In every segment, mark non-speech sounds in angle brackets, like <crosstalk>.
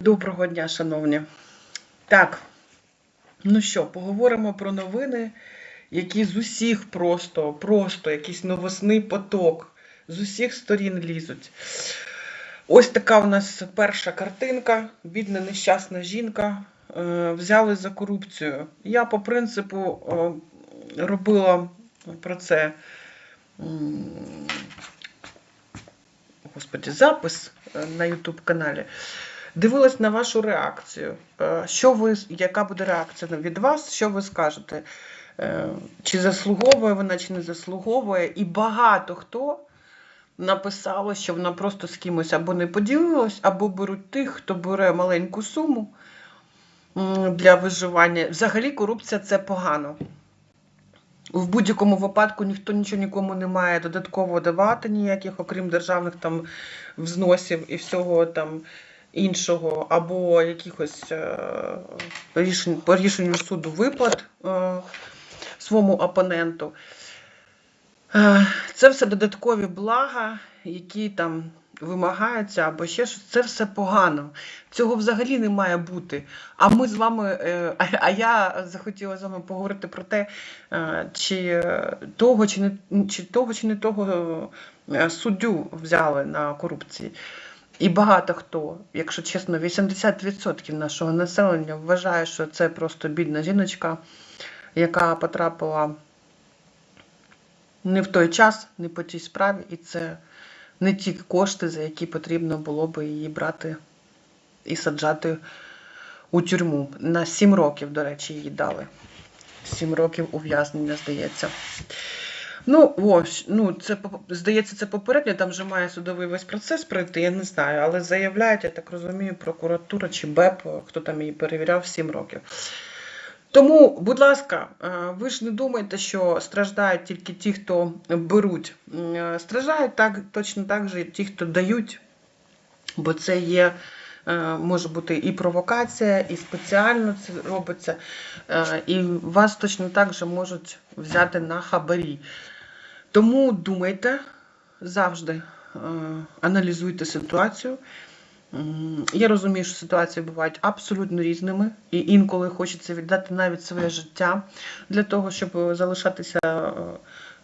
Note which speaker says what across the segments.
Speaker 1: Доброго дня, шановні. Так, ну що, поговоримо про новини, які з усіх просто, просто якийсь новосний поток, з усіх сторін лізуть. Ось така у нас перша картинка. Бідна нещасна жінка. е, Взяли за корупцію. Я по принципу е, робила про це. м, Господі, запис е, на YouTube каналі. Дивилась на вашу реакцію. Е, Що ви, яка буде реакція від вас? Що ви скажете? Е, Чи заслуговує вона, чи не заслуговує? І багато хто написало, що вона просто з кимось або не поділилась, або беруть тих, хто бере маленьку суму для виживання. Взагалі, корупція це погано. В будь-якому випадку ніхто нічого нікому не має додатково давати ніяких, окрім державних там взносів і всього там іншого, або якихось е, рішень по рішенню суду виплат е, своєму опоненту. Е, Це все додаткові блага, які там вимагаються, або ще щось. Це все погано. Цього взагалі не має бути. А ми з вами, <laughs> а, я захотіла з вами поговорити про те, чи того, чи не чи того, чи не того суддю взяли на корупції. І багато хто, якщо чесно, 80% нашого населення вважає, що це просто бідна жіночка, яка потрапила не в той час, не по тій справі, і це не ті кошти, за які потрібно було би її брати і саджати у тюрму. На 7 років, до речі, їй дали. 7 років ув'язнення, здається. Ну, ось, ну, це здається, це попередньо, там вже має судовий весь процес пройти, я не знаю, але заявляють, я так розумію, прокуратура чи БЕП, хто там її перевіряв 7 років. Тому, будь ласка, е, ви ж не думайте, що страждають тільки ті, хто беруть. Е, Страждають так, точно так же ті, хто дають, бо це є, е, може бути і провокація, і спеціально це робиться. І вас точно так же можуть взяти на хабарі. Тому думайте завжди, е, аналізуйте ситуацію. Я розумію, що ситуації бувають абсолютно різними, і інколи хочеться віддати навіть своє життя для того, щоб залишатися е,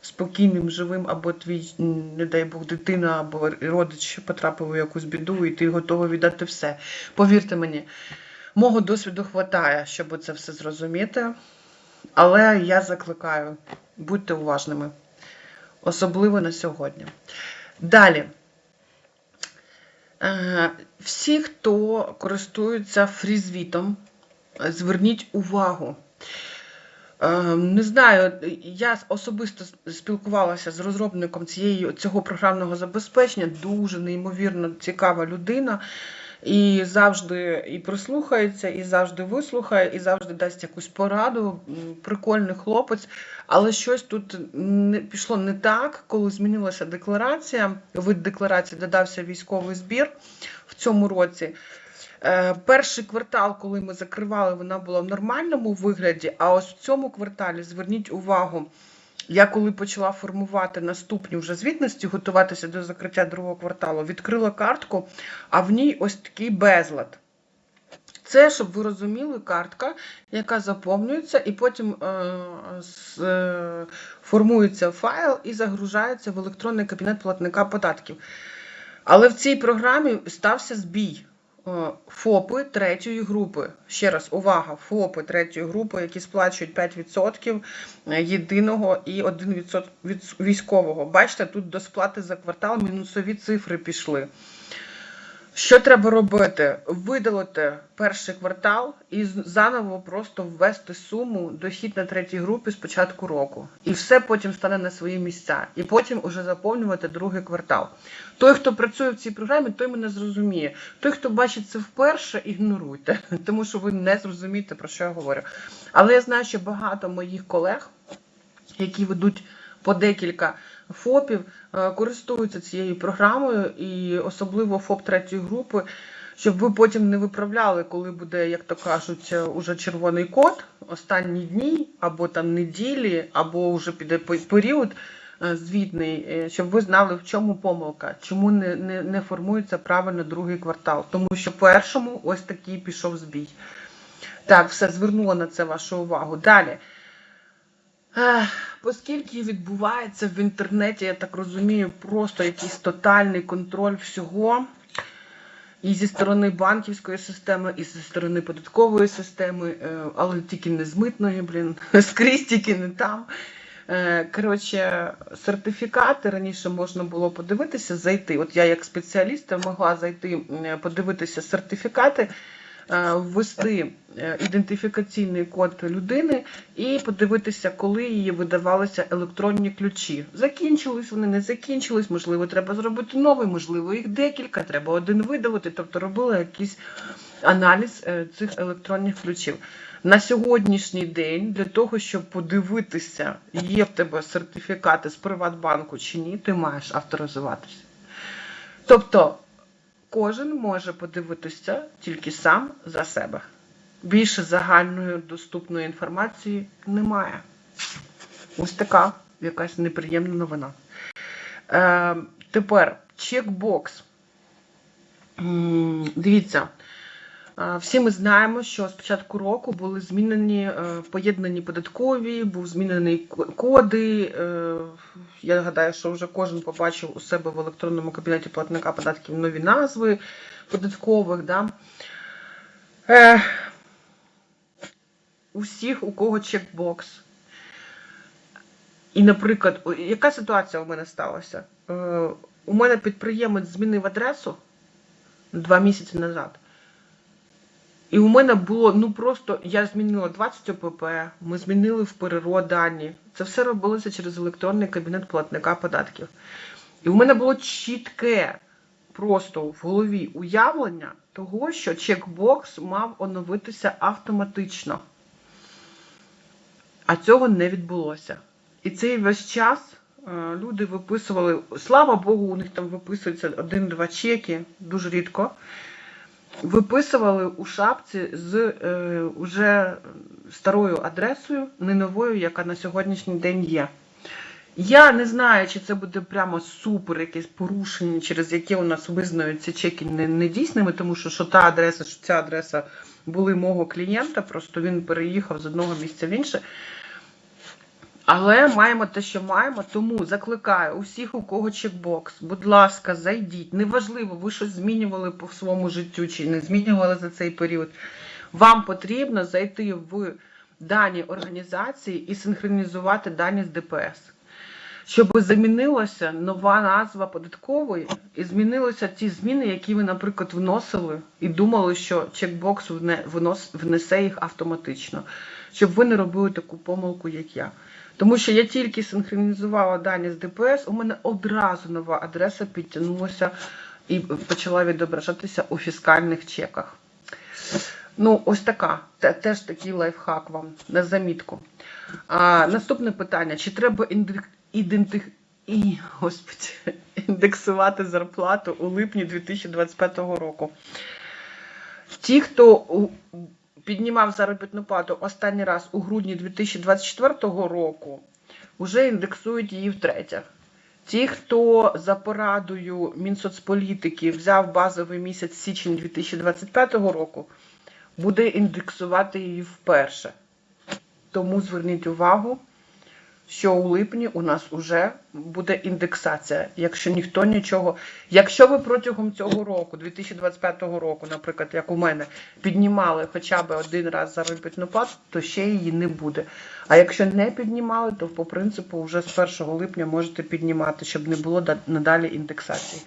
Speaker 1: спокійним, живим, або твій, не дай Бог, дитина або родич потрапив у якусь біду, і ти готовий віддати все. Повірте мені, мого досвіду хватає, щоб це все зрозуміти. Але я закликаю, будьте уважними, особливо на сьогодні. Далі. Е, Всі, хто користується фрізвітом, зверніть увагу. Е, Не знаю, я особисто спілкувалася з розробником цієї, цього програмного забезпечення, дуже неймовірно цікава людина. І завжди і прислухається, і завжди вислухає, і завжди дасть якусь пораду. Прикольний хлопець. Але щось тут не пішло не так, коли змінилася декларація. Вид декларації додався військовий збір в цьому році. Е, Перший квартал, коли ми закривали, вона була в нормальному вигляді. А ось в цьому кварталі зверніть увагу. Я коли почала формувати наступні вже звітності, готуватися до закриття другого кварталу, відкрила картку, а в ній ось такий безлад. Це, щоб ви розуміли, картка, яка заповнюється, і потім е, з, е, формується файл і загружається в електронний кабінет платника податків. Але в цій програмі стався збій. Е, ФОПи третьої групи. Ще раз, увага, ФОПи третьої групи, які сплачують 5% єдиного і 1% від військового. Бачите, тут до сплати за квартал мінусові цифри пішли. Що треба робити? Видалити перший квартал і заново просто ввести суму дохід на третій групі з початку року. І все потім стане на свої місця. І потім уже заповнювати другий квартал. Той, хто працює в цій програмі, той мене зрозуміє. Той, хто бачить це вперше, ігноруйте, <laughs> тому що ви не зрозумієте, про що я говорю. Але я знаю, що багато моїх колег, які ведуть по декілька ФОПів, е, користуються цією програмою, і особливо ФОП третьої групи, щоб ви потім не виправляли, коли буде, як то кажуть, е, уже червоний код, останні дні, або там неділі, або вже піде період, е, звітний, щоб ви знали, в чому помилка, чому не, не, не формується правильно другий квартал. Тому що першому ось такий пішов збій. Так, все, звернула на це вашу увагу. Далі. Оскільки відбувається в інтернеті, я так розумію, просто якийсь тотальний контроль всього. І зі сторони банківської системи, і зі сторони податкової системи, е, але тільки не з митної, блін, <laughs> скрізь тільки не там. Е, Коротше, сертифікати раніше можна було подивитися, зайти. От я як спеціаліст могла зайти, подивитися сертифікати, ввести е, ідентифікаційний код людини і подивитися, коли її видавалися електронні ключі. Закінчились вони, не закінчились, можливо, треба зробити новий, можливо, їх декілька, треба один видавати. Тобто робила якийсь аналіз е, цих електронних ключів. На сьогоднішній день для того, щоб подивитися, є в тебе сертифікати з Приватбанку чи ні, ти маєш авторизуватися. Тобто кожен може подивитися тільки сам за себе. Більше загальної доступної інформації немає. Ось така якась неприємна новина. Е, тепер чекбокс. Дивіться. Всі ми знаємо, що з початку року були змінені е, поєднані податкові, був змінений коди. Е, Я гадаю, що вже кожен побачив у себе в електронному кабінеті платника податків нові назви податкових. Да? Е, Усіх, у кого чекбокс. І, наприклад, яка ситуація у мене сталася? У мене підприємець змінив адресу два місяці назад. І у мене було, ну просто я змінила 20 ОПП, ми змінили в ПРРО дані. Це все робилося через електронний кабінет платника податків. І у мене було чітке просто в голові уявлення того, що чекбокс мав оновитися автоматично. А цього не відбулося. І цей весь час е, люди виписували, слава Богу, у них там виписується один-два чеки, дуже рідко виписували у шапці з е, уже старою адресою, не новою, яка на сьогоднішній день є. Я не знаю, чи це буде прямо супер якесь порушення, через яке у нас визнають ці чеки недійсними, тому що, що та адреса, що ця адреса були мого клієнта, просто він переїхав з одного місця в інше. Але маємо те, що маємо, тому закликаю усіх, у кого чекбокс, будь ласка, зайдіть. Неважливо, ви щось змінювали по своєму життю чи не змінювали за цей період. Вам потрібно зайти в дані організації і синхронізувати дані з ДПС. Щоб замінилася нова назва податкової і змінилися ті зміни, які ви, наприклад, вносили і думали, що чекбокс внесе їх автоматично, щоб ви не робили таку помилку, як я. Тому що я тільки синхронізувала дані з ДПС, у мене одразу нова адреса підтягнулася і почала відображатися у фіскальних чеках. Ну, ось така. Теж такий лайфхак вам на замітку. А, наступне питання: чи треба індик... І, господи, індексувати зарплату у липні 2025 року? Ті, хто піднімав заробітну плату останній раз у грудні 2024 року, вже індексують її втретє. Ті, хто за порадою Мінсоцполітики взяв базовий місяць січень 2025 року, буде індексувати її вперше. Тому зверніть увагу, що у липні у нас вже буде індексація. Якщо ніхто нічого. Якщо ви протягом цього року, 2025 року, наприклад, як у мене, піднімали хоча б один раз заробітну плату, то ще її не буде. А якщо не піднімали, то по принципу вже з 1 липня можете піднімати, щоб не було да- надалі індексації.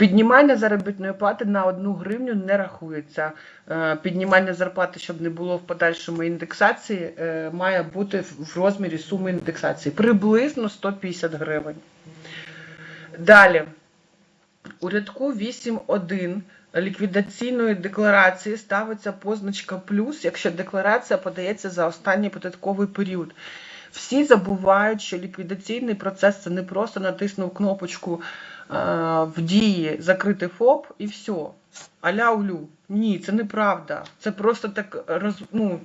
Speaker 1: Піднімання заробітної плати на 1 гривню не рахується. Е, Піднімання зарплати, щоб не було в подальшому індексації, е, має бути в- розмірі суми індексації. Приблизно 150 гривень. Далі. У рядку 8.1 ліквідаційної декларації ставиться позначка плюс, якщо декларація подається за останній податковий період. Всі забувають, що ліквідаційний процес це не просто натиснув кнопочку в дії закрити ФОП і все. Аля. Ні, це неправда. Це просто так роз, ну,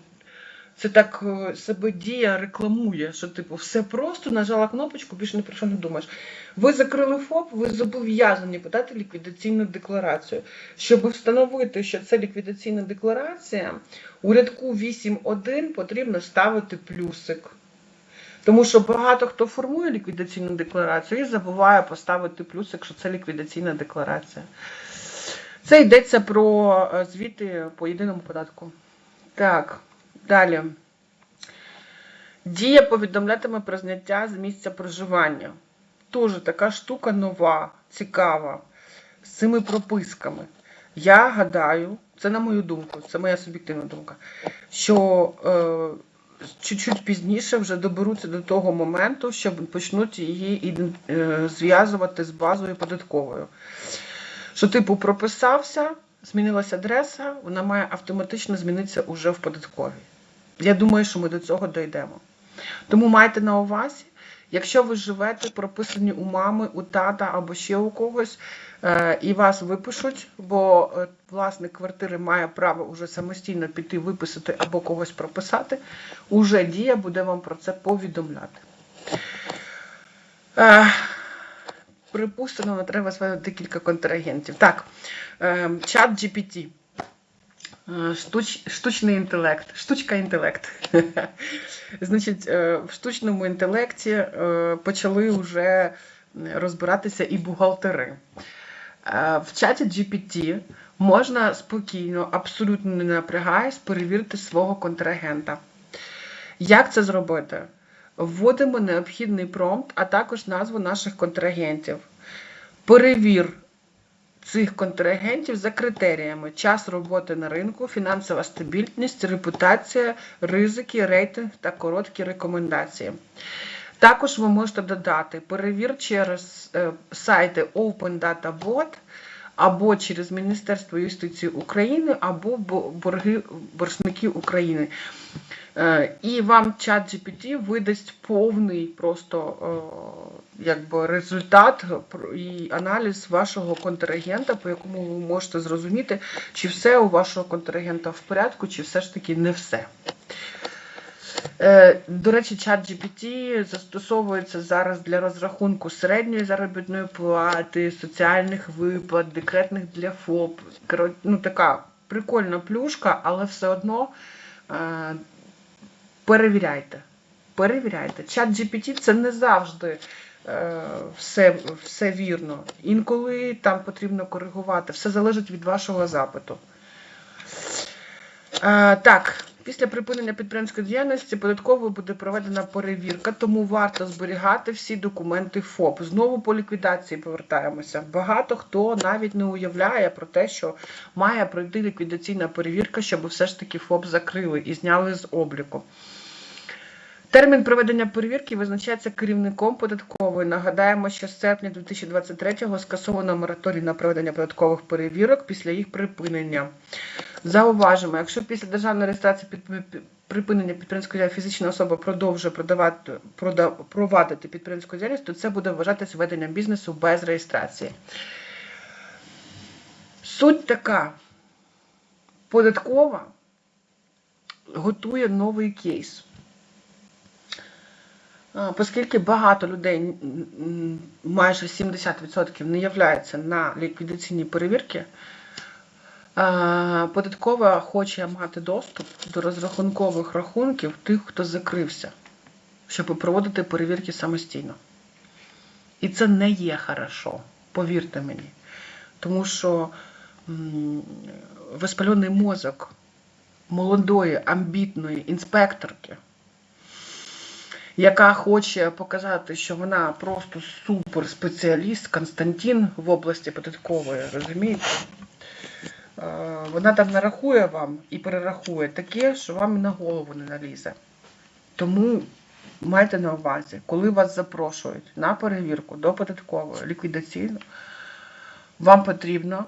Speaker 1: Це так е, себе дія рекламує, що типу все просто нажала кнопочку, більше ні про що не думаєш. Ви закрили ФОП, ви зобов'язані подати ліквідаційну декларацію. Щоб встановити, що це ліквідаційна декларація, у рядку 8.1 потрібно ставити плюсик. Тому що багато хто формує ліквідаційну декларацію і забуває поставити плюсик, що це ліквідаційна декларація. Це йдеться про е, звіти по єдиному податку. Так, далі. Дія повідомлятиме про зняття з місця проживання. Тоже така штука нова, цікава, з цими прописками. Я гадаю, це на мою думку, це моя суб'єктивна думка, що е, чуть-чуть пізніше вже доберуться до того моменту, що почнуть її е, зв'язувати з базою податковою. Що, типу, прописався, змінилася адреса, вона має автоматично змінитися уже в податковій. Я думаю, що ми до цього дійдемо. Тому майте на увазі, якщо ви живете прописані у мами, у тата або ще у когось, і вас випишуть, бо е, власник квартири має право вже самостійно піти виписати або когось прописати, уже дія буде вам про це повідомляти. Е, Припустимо, треба звати декілька контрагентів. Так, е, чат GPT. Е, Штуч, штучний інтелект, штучка інтелект. <laughs> Значить, е, в штучному інтелекті е, почали вже розбиратися і бухгалтери. Е, В чаті GPT можна спокійно, абсолютно не напрягаясь, перевірити свого контрагента. Як це зробити? Вводимо необхідний промпт, а також назву наших контрагентів. Перевір цих контрагентів за критеріями: час роботи на ринку, фінансова стабільність, репутація, ризики, рейтинг та короткі рекомендації. Також ви можете додати перевір через е, сайти Open Data Bot або через Міністерство юстиції України, або борги боржники України. Е, І вам чат GPT видасть повний просто е, якби, результат і аналіз вашого контрагента, по якому ви можете зрозуміти, чи все у вашого контрагента в порядку, чи все ж таки не все. Е, До речі, чат GPT застосовується зараз для розрахунку середньої заробітної плати, соціальних виплат, декретних для ФОП. Ну, така прикольна плюшка, але все одно е, перевіряйте. Перевіряйте. Чат GPT це не завжди е, все, все вірно. Інколи там потрібно коригувати. Все залежить від вашого запиту. Так, після припинення підприємської діяльності податковою буде проведена перевірка, тому варто зберігати всі документи ФОП. Знову по ліквідації повертаємося. Багато хто навіть не уявляє про те, що має пройти ліквідаційна перевірка, щоб все ж таки ФОП закрили і зняли з обліку. Термін проведення перевірки визначається керівником податкової. Нагадаємо, що з серпня 2023-го скасовано мораторій на проведення податкових перевірок після їх припинення. Зауважимо, якщо після державної реєстрації припинення підприємської діяльності фізична особа продовжує продавати, прода- провадити підприємську діяльність, то це буде вважатися веденням бізнесу без реєстрації. Суть така: податкова готує новий кейс. Оскільки багато людей, майже 70% не являються на ліквідаційні перевірки, податкова хоче мати доступ до розрахункових рахунків тих, хто закрився, щоб проводити перевірки самостійно. І це не є хорошо, повірте мені. Тому що м, воспалений мозок молодої, амбітної інспекторки, яка хоче показати, що вона просто суперспеціаліст Константин в області податкової, розумієте? Е, Вона там нарахує вам і перерахує таке, що вам на голову не налізе. Тому майте на увазі, коли вас запрошують на перевірку до податкової ліквідаційну, вам потрібно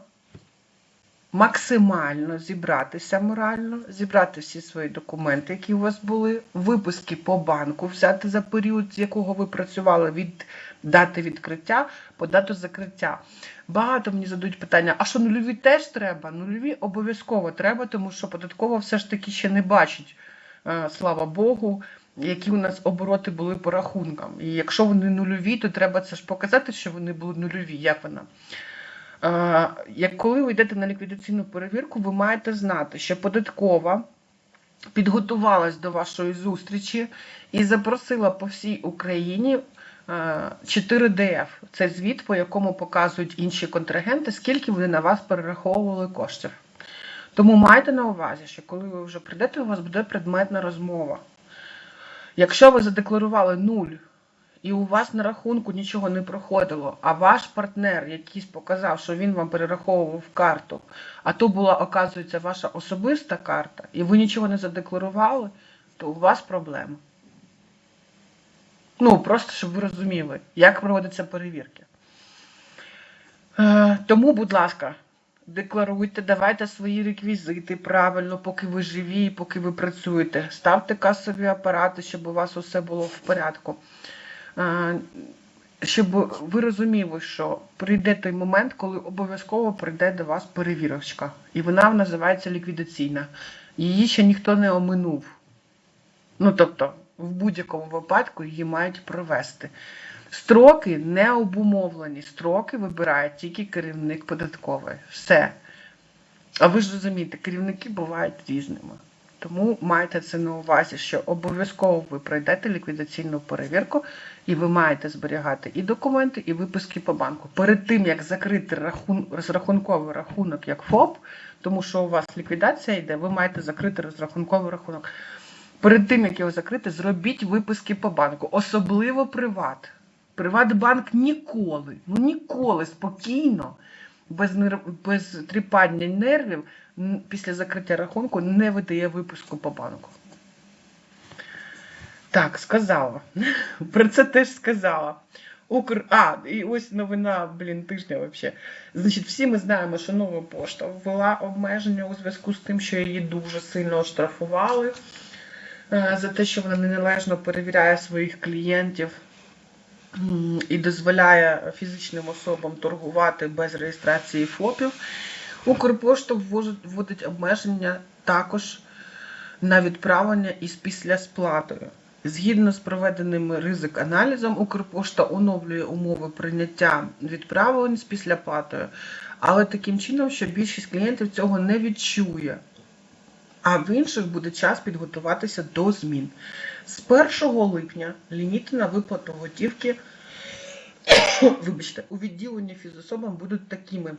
Speaker 1: максимально зібратися морально, зібрати всі свої документи, які у вас були, виписки по банку, взяти за період, з якого ви працювали від дати відкриття по дату закриття. Багато мені задають питання: а що нульові теж треба? Нульові обов'язково треба, тому що податково все ж таки ще не бачить е, слава Богу, які у нас обороти були по рахункам. І якщо вони нульові, то треба це ж показати, що вони були нульові. Як вона? Е, Як коли ви йдете на ліквідаційну перевірку, ви маєте знати, що податкова підготувалась до вашої зустрічі і запросила по всій Україні е, 4 ДФ. Це звіт, по якому показують інші контрагенти, скільки вони на вас перераховували коштів. Тому майте на увазі, що коли ви вже прийдете, у вас буде предметна розмова. Якщо ви задекларували нуль і у вас на рахунку нічого не проходило, а ваш партнер якийсь показав, що він вам перераховував карту, а то була, оказується, ваша особиста карта, і ви нічого не задекларували, то у вас проблема. Ну, просто щоб ви розуміли, як проводяться перевірки. Е, тому, будь ласка, декларуйте, давайте свої реквізити правильно, поки ви живі, поки ви працюєте. Ставте касові апарати, щоб у вас усе було в порядку. Е, Щоб ви розуміли, що прийде той момент, коли обов'язково прийде до вас перевірочка. І вона називається ліквідаційна. Її ще ніхто не оминув. Ну, тобто, в будь-якому випадку її мають провести. Строки не обумовлені. Строки вибирає тільки керівник податкової. Все. А ви ж розумієте, керівники бувають різними. Тому майте це на увазі, що обов'язково ви пройдете ліквідаційну перевірку, і ви маєте зберігати і документи, і виписки по банку. Перед тим, як закрити рахун... розрахунковий рахунок як ФОП, тому що у вас ліквідація йде, ви маєте закрити розрахунковий рахунок. Перед тим, як його закрити, зробіть виписки по банку, особливо приват. Приватбанк ніколи, ну ніколи спокійно, без, нерв... без тріпання нервів після закриття рахунку не видає випуску по банку. Так, сказала. <laughs> Про це теж сказала. Укр... А, і ось новина, блін, тижня взагалі. Значить, всі ми знаємо, що нова пошта ввела обмеження у зв'язку з тим, що її дуже сильно оштрафували е, за те, що вона неналежно перевіряє своїх клієнтів і дозволяє фізичним особам торгувати без реєстрації ФОПів. Укрпошта вводить обмеження також на відправлення із післясплатою. Згідно з проведеним ризик-аналізом, Укрпошта оновлює умови прийняття відправлень з післяплатою, але таким чином, що більшість клієнтів цього не відчує. А в інших буде час підготуватися до змін. З 1 липня ліміти на виплату готівки <coughs> вибачте, у відділенні фізособам будуть такими.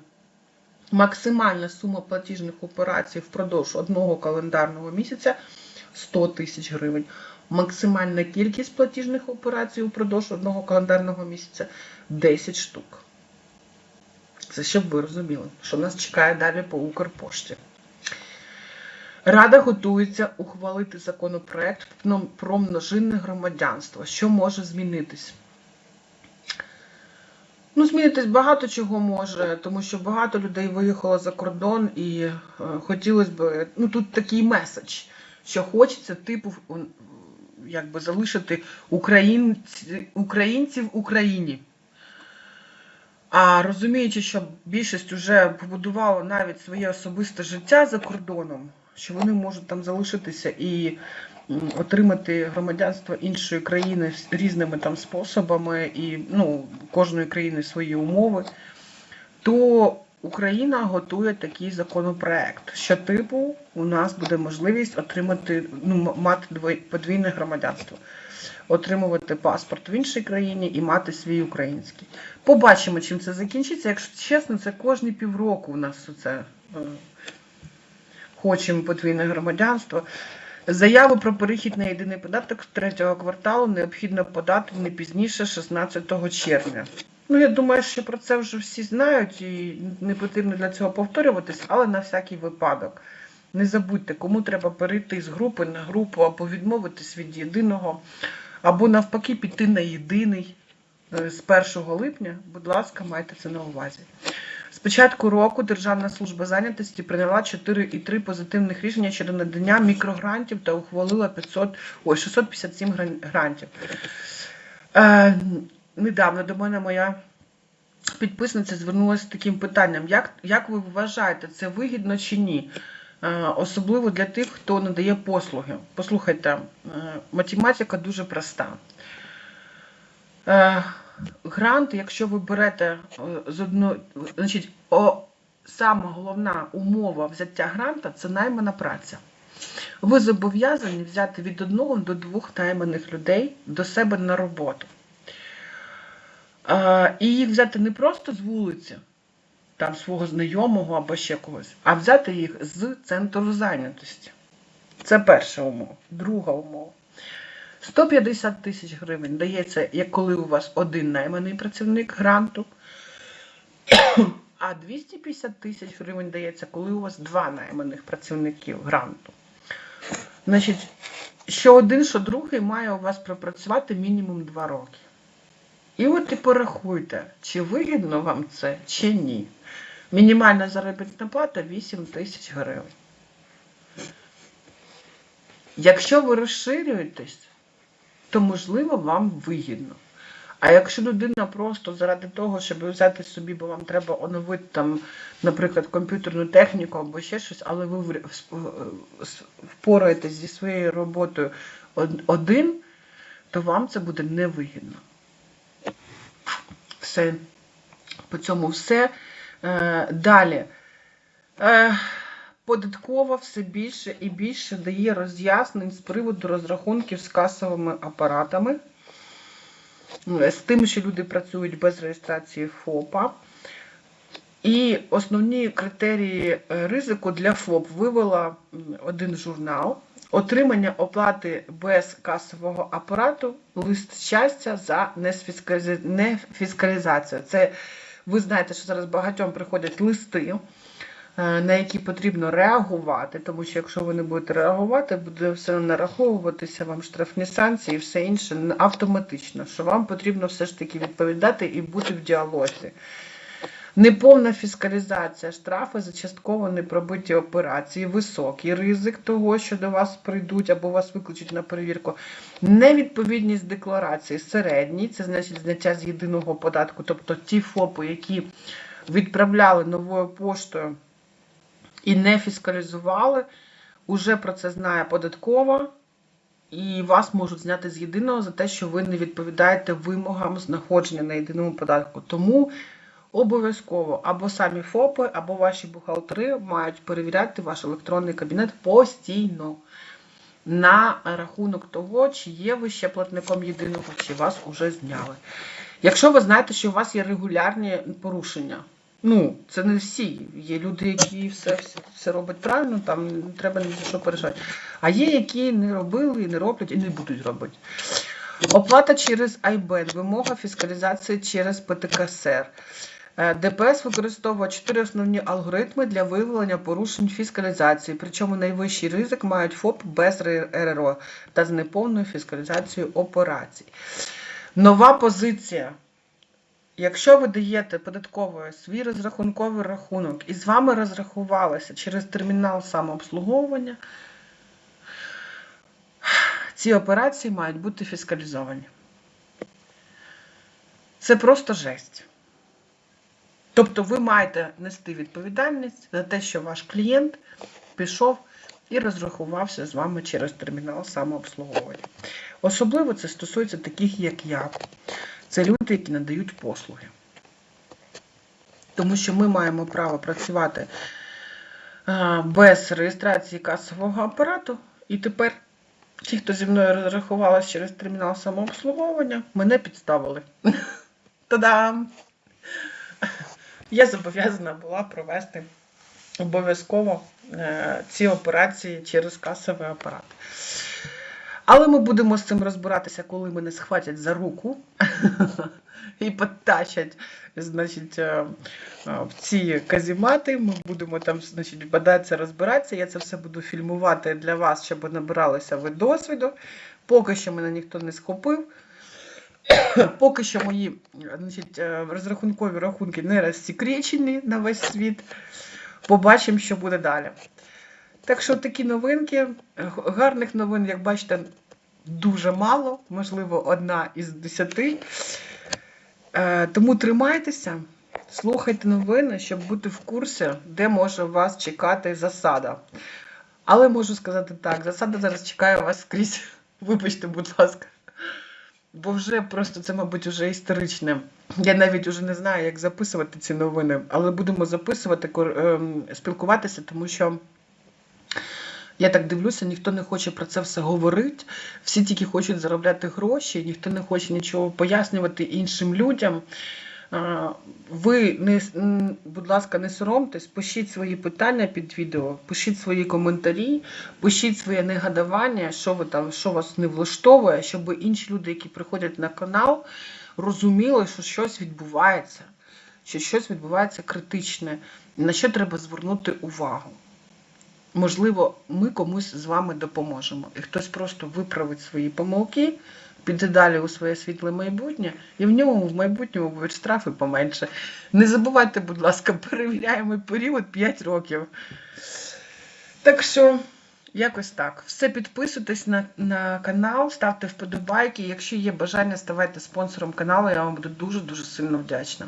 Speaker 1: Максимальна сума платіжних операцій впродовж одного календарного місяця 100 тисяч гривень. Максимальна кількість платіжних операцій упродовж одного календарного місяця 10 штук. Це щоб ви розуміли, що нас чекає далі по Укрпошті. Рада готується ухвалити законопроект про множинне громадянство. Що може змінитись? Ну, змінитись багато чого може, тому що багато людей виїхало за кордон і е, хотілося б, ну тут такий меседж, що хочеться, типу, якби залишити українці, українців в Україні. А розуміючи, що більшість вже побудувала навіть своє особисте життя за кордоном, що вони можуть там залишитися і отримати громадянство іншої країни різними там способами, і ну, кожної країни свої умови, то Україна готує такий законопроект, що типу у нас буде можливість отримати, ну, мати подвійне громадянство, отримувати паспорт в іншій країні і мати свій український. Побачимо, чим це закінчиться. Якщо чесно, це кожні півроку у нас це е, хочемо подвійне громадянство. Заяву про перехід на єдиний податок з третього кварталу необхідно подати не пізніше 16 червня. Ну, я думаю, що про це вже всі знають і не потрібно для цього повторюватись, але на всякий випадок. Не забудьте, кому треба перейти з групи на групу або відмовитись від єдиного, або навпаки піти на єдиний е, з 1 липня. Будь ласка, майте це на увазі. З початку року Державна служба зайнятості прийняла 4,3 позитивних рішення щодо надання мікрогрантів та ухвалила 500, ой, 657 грантів. Е, недавно до мене моя підписниця звернулася з таким питанням: як, як ви вважаєте, це вигідно чи ні? е, особливо для тих, хто надає послуги. Послухайте, е, математика дуже проста. Грант, якщо ви берете е, з одно, значить, о, сама головна умова взяття гранта це наймана праця. Ви зобов'язані взяти від одного до двох найманих людей до себе на роботу. І їх взяти не просто з вулиці, там свого знайомого або ще когось, а взяти їх з центру зайнятості. Це перша умова. Друга умова. 150 тисяч гривень дається, як коли у вас один найманий працівник гранту, а 250 тисяч гривень дається, коли у вас два найманих працівників гранту. Значить, що один, що другий має у вас пропрацювати мінімум 2 роки. І от і порахуйте, чи вигідно вам це, чи ні. Мінімальна заробітна плата 8 тисяч гривень. Якщо ви розширюєтесь, то можливо вам вигідно. А якщо людина просто заради того, щоб взяти собі, бо вам треба оновити там, наприклад, комп'ютерну техніку або ще щось, але ви впораєтесь зі своєю роботою один, то вам це буде невигідно. Все. По цьому все. Е, Далі. Податкова все більше і більше дає роз'яснень з приводу розрахунків з касовими апаратами, з тим, що люди працюють без реєстрації ФОПа. І основні критерії е, ризику для ФОП вивела один журнал. Отримання оплати без касового апарату, лист щастя за нефіскалізацію. Це ви знаєте, що зараз багатьом приходять листи, на які потрібно реагувати, тому що якщо ви не будете реагувати, буде все нараховуватися вам штрафні санкції і все інше автоматично, що вам потрібно все ж таки відповідати і бути в діалозі. Неповна фіскалізація, штрафи за частково непробиті операції, високий ризик того, що до вас прийдуть або вас викличуть на перевірку. Невідповідність декларації середній, це значить зняття з єдиного податку, тобто ті ФОПи, які відправляли новою поштою і не фіскалізували, уже про це знає податкова, і вас можуть зняти з єдиного за те, що ви не відповідаєте вимогам знаходження на єдиному податку. Тому обов'язково або самі ФОПи, або ваші бухгалтери мають перевіряти ваш електронний кабінет постійно на рахунок того, чи є ви ще платником єдиного, чи вас уже зняли. Якщо ви знаєте, що у вас є регулярні порушення, ну, це не всі. Є люди, які все, все, все роблять правильно, там не треба ні за що переживати. А є, які не робили, не роблять, і не будуть робити. Оплата через IBAN, вимога фіскалізації через ПТКСР. Е, ДПС використовує чотири основні алгоритми для виявлення порушень фіскалізації, причому найвищий ризик мають ФОП без РРО та з неповною фіскалізацією операцій. Нова позиція. Якщо ви даєте податковою свій розрахунковий рахунок і з вами розрахувалися через термінал самообслуговування, ці операції мають бути фіскалізовані. Це просто жесть. Тобто ви маєте нести відповідальність за те, що ваш клієнт пішов і розрахувався з вами через термінал самообслуговування. Особливо це стосується таких, як я. Це люди, які надають послуги. Тому що ми маємо право працювати без реєстрації касового апарату. І тепер ті, хто зі мною розрахувалися через термінал самообслуговування, мене підставили. <laughs> Та-дам! Я зобов'язана була провести обов'язково е, ці операції через касовий апарат. Але ми будемо з цим розбиратися, коли мене схватять за руку <laughs> і потащать значить, е, е, в ці казімати. Ми будемо там значить, бадатися, розбиратися. Я це все буду фільмувати для вас, щоб набиралися ви досвіду. Поки що мене ніхто не схопив. <coughs> Поки що мої значить, е, розрахункові рахунки не розсекречені на весь світ. Побачимо, що буде далі. Так що такі новинки, гарних новин, як бачите, дуже мало, можливо, одна із десяти. Е, Тому тримайтеся, Слухайте новини, щоб бути в курсі, де може вас чекати засада. Але можу сказати так, засада зараз чекає вас скрізь. <laughs> Вибачте, будь ласка. Бо вже просто це, мабуть, вже історичне. Я навіть уже не знаю, як записувати ці новини, але будемо записувати, ем, спілкуватися, тому що я так дивлюся, ніхто не хоче про це все говорити. Всі тільки хочуть заробляти гроші, ніхто не хоче нічого пояснювати іншим людям. Ви не будь ласка, не соромтесь, пишіть свої питання під відео, пишіть свої коментарі, пишіть своє негодування, що ви там, що вас не влаштовує, щоб інші люди, які приходять на канал, розуміли, що щось відбувається, що щось відбувається критичне, на що треба звернути увагу. Можливо, ми комусь з вами допоможемо. І хтось просто виправить свої помилки, піде далі у своє світле майбутнє, і в ньому в майбутньому будуть штрафи поменше. Не забувайте, будь ласка, <laughs> перевіряємо період 5 років. Так що, якось так. Все підписуйтесь на, на канал, ставте вподобайки. Якщо є бажання, ставайте спонсором каналу, я вам буду дуже-дуже сильно вдячна.